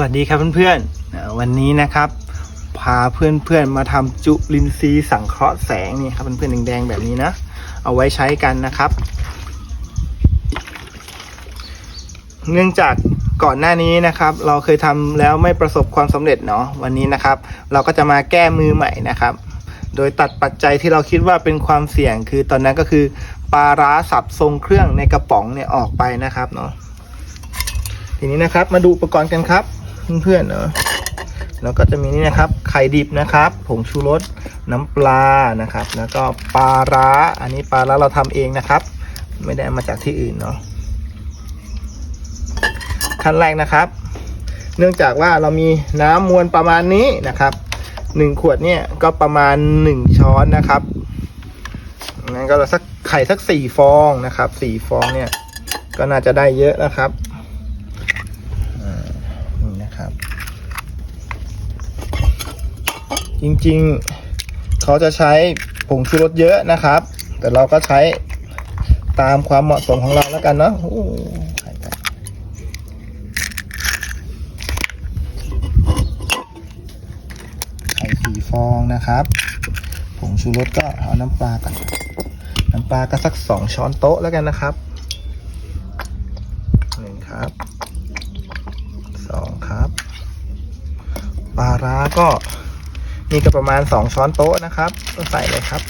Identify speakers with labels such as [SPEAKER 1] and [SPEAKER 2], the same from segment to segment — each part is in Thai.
[SPEAKER 1] วัสดีครับเพื่อนๆอ่าวันนี้นะครับ พาเพื่อนๆมาทำจุลินทรีย์สังเคราะห์แสงนี่ครับเพื่อนๆแดงๆแบบนี้นะเอาไว้ใช้กันนะครับ เนื่องจากก่อนหน้านี้นะครับ เราเคยทำแล้วไม่ประสบความสำเร็จเนาะวันนี้นะครับ เราก็จะมาแก้มือใหม่นะครับ โดยตัดปัจจัยที่เราคิดว่าเป็นความเสี่ยงคือตอนนั้นก็คือปลาร้าสับทรงเครื่องในกระป๋องเนี่ยออกไปนะครับเนาะทีนี้นะครับมาดูอุปกรณ์กันครับ เพื่อนๆเนาะแล้วก็จะมีนี่นะครับ ไข่ดิบนะครับผงชูรสน้ำปลานะครับ แล้วก็ปลาร้า อันนี้ปลาร้าเราทำเองนะครับ ไม่ได้มาจากที่อื่นเนาะขั้นแรกนะครับ เนื่องจากว่าเรามีน้ำมวลประมาณนี้นะครับหนึ่งขวดเนี่ยก็ประมาณหนึ่งช้อนนะครับงั้นก็เราสักไข่สักสี่ฟองนะครับสี่ฟองเนี่ยก็น่าจะได้เยอะนะครับ อ่านี่นะครับ จริงๆเขาจะใช้ผงชูรสเยอะนะครับ แต่เราก็ใช้ตามความเหมาะสมของเราแล้วกันเนาะไข่สีฟองนะครับ ผงชูรสก็เอาน้ำปลากันน้ำปลาก็สักสองช้อนโต๊ะแล้วกันนะครับหนึ่งครับสองครับ ปลาร้าก็ นี่ก็ประมาณสองช้อนโต๊ะนะครับก็ใส่เลยครับ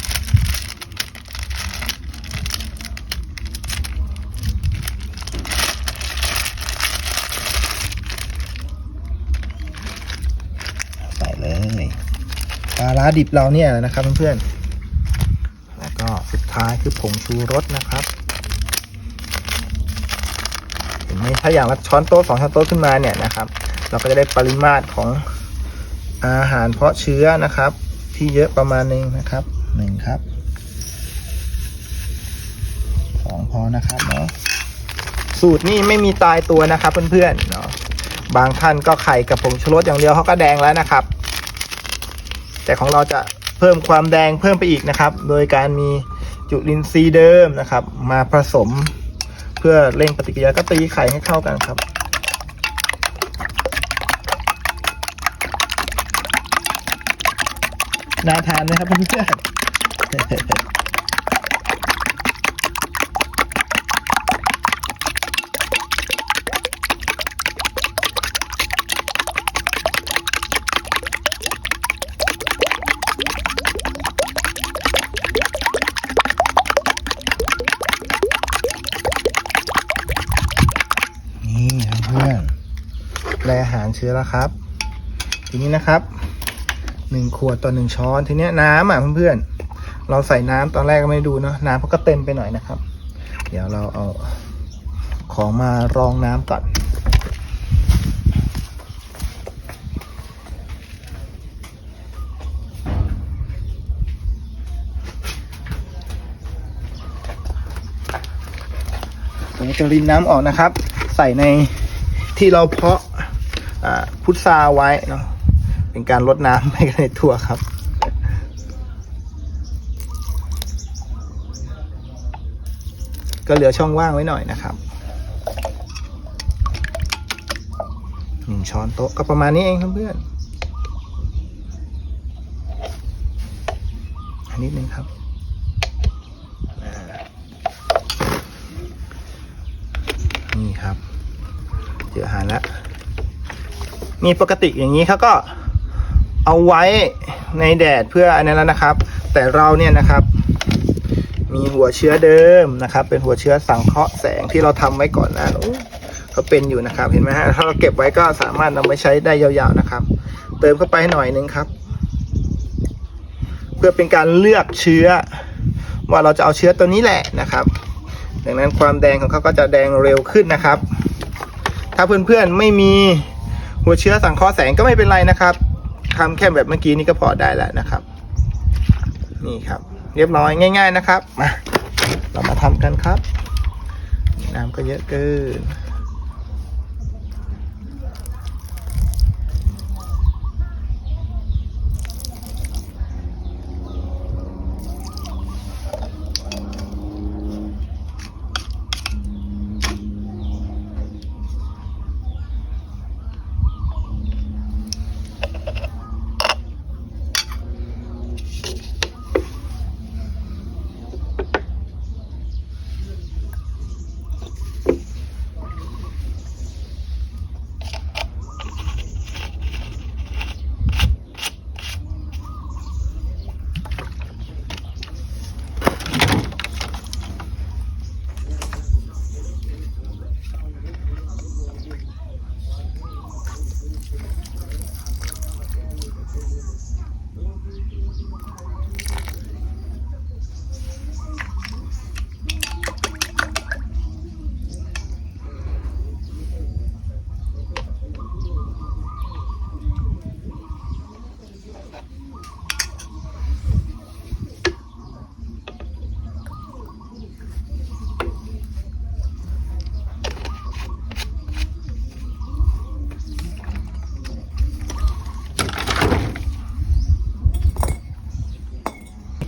[SPEAKER 1] ใส่เลยปลาร้าดิบเราเนี่ยนะครับเพื่อนๆ แล้วก็สุดท้ายคือผงชูรสนะครับเห็นไหมถ้าอย่างละช้อนโต๊ะสองช้อนโต๊ะขึ้นมาเนี่ยนะครับ เราก็จะได้ปริมาตรของ อาหารเพาะเชื้อนะครับ ที่เยอะประมาณหนึงนะครับหนึ่งครับสองพอนะครับเนาะสูตรนี่ไม่มีตายตัวนะครับเพื่อนๆเนาะบางท่านก็ไข่กับผงชูรสอย่างเดียวเขาก็แดงแล้วนะครับ แต่ของเราจะเพิ่มความแดงเพิ่มไปอีกนะครับ โดยการมีจุลินทรีย์เดิมนะครับ มาผสม เพื่อเร่งปฏิกิริยาก็ตีไข่ให้เข้ากันครับ น่าทานไหมครับเพื่อนนี่ครับเพื่อนแปลอาหารเชื้อแล้วครับ ทีนี้นะครับ หนึ่งขวดต่อหนึ่งช้อนทีเนี้ยน้ำอะเพื่อนๆเราใส่น้ำตอนแรกก็ไม่ดูเนาะน้ำเขาก็เต็มไปหน่อยนะครับ เดี๋ยวเราเอาของมารองน้ำก่อนผมจะรินน้ำออกนะครับ ใส่ในที่เราเพาะพุทราไว้เนาะ เป็นการลดน้ำให้ในถั่วครับก็เหลือช่องว่างไว้หน่อยนะครับหนึ่งช้อนโต๊ะก็ประมาณนี้เองเพื่อนอันนิดนึงครับ นี่ครับ เจออาหารแล้วมีปกติอย่างนี้เขาก็ เอาไว้ในแดดเพื่ออันนั้นแล้วนะครับ แต่เราเนี่ยนะครับ มีหัวเชื้อเดิมนะครับ เป็นหัวเชื้อสังเคราะห์แสงที่เราทำไว้ก่อนหนะเขาเป็นอยู่นะครับ เห็นไหมฮะถ้าเราเก็บไว้ก็สามารถนำไปใช้ได้ยาวๆนะครับ เติมเข้าไปหน่อยนึงครับ เพื่อเป็นการเลือกเชื้อ ว่าเราจะเอาเชื้อตัวนี้แหละนะครับ ดังนั้นความแดงของเขาก็จะแดงเร็วขึ้นนะครับ ถ้าเพื่อนๆไม่มีหัวเชื้อสังเคราะห์แสงก็ไม่เป็นไรนะครับ ทำแค่แบบเมื่อกี้นี้ก็พอได้แล้วนะครับ นี่ครับ เรียบร้อยง่าย ๆนะครับมาเรามาทำกันครับ น้ำก็เยอะเกิน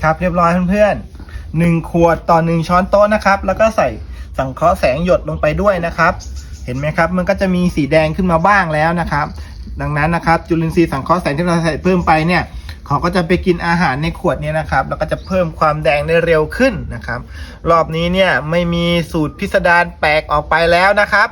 [SPEAKER 1] ครับเรียบร้อยเพื่อนๆหนึ่งขวดต่อหนึ่งช้อนโต๊ะนะครับ แล้วก็ใส่สังเคราะห์แสงหยดลงไปด้วยนะครับ เห็นไหมครับ มันก็จะมีสีแดงขึ้นมาบ้างแล้วนะครับ ดังนั้นนะครับ จุลินทรีย์สังเคราะห์แสงที่เราใส่เพิ่มไปเนี่ย เขาก็จะไปกินอาหารในขวดเนี้นะครับ แล้วก็จะเพิ่มความแดงได้เร็วขึ้นนะครับ รอบนี้เนี่ยไม่มีสูตรพิสดารแปลกออกไปแล้วนะครับ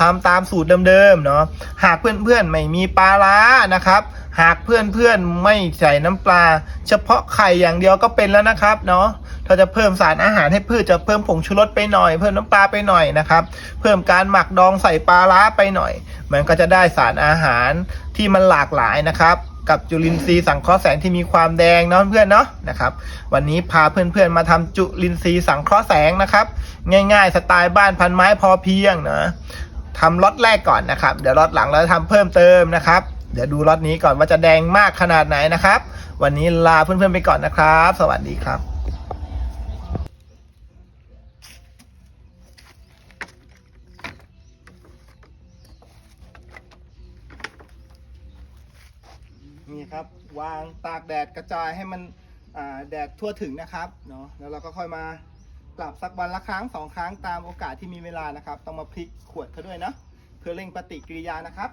[SPEAKER 1] ทำตามสูตรเดิมๆเนาะหากเพื่อนๆไม่มีปลาร้านะครับ หากเพื่อนๆไม่ใส่น้ำปลา เฉพาะไข่อย่างเดียวก็เป็นแล้วนะครับเนาะถ้าจะเพิ่มสารอาหารให้พืชจะเพิ่มผงชูรสไปหน่อย เพิ่มน้ำปลาไปหน่อยนะครับเพิ่มการหมักดองใส่ปลาร้าไปหน่อย มันก็จะได้สารอาหารที่มันหลากหลายนะครับ กับจุลินทรีย์สังเคราะห์แสงที่มีความแดงเนาะเพื่อนเนาะนะครับวันนี้พาเพื่อนๆมาทำจุลินทรีย์สังเคราะห์แสงนะครับ ง่ายๆ สไตล์บ้านพันไม้พอเพียงนะทำล็อตแรกก่อนนะครับ เดี๋ยวล็อตหลังเราจะทำเพิ่มเติมนะครับ เดี๋ยวดูล็อตนี้ก่อนว่าจะแดงมากขนาดไหนนะครับ วันนี้ลาเพื่อนๆไปก่อนนะครับ สวัสดีครับ นี่ ครับวางตากแดดกระจายให้มันแดดทั่วถึงนะครับเนาะแล้วเราก็ค่อยมาปรับสักวันละครั้งสองครั้งตามโอกาสที่มีเวลานะครับ ต้องมาพลิกขวดเขาด้วยนะเพื่อเร่งปฏิกิริยานะครับ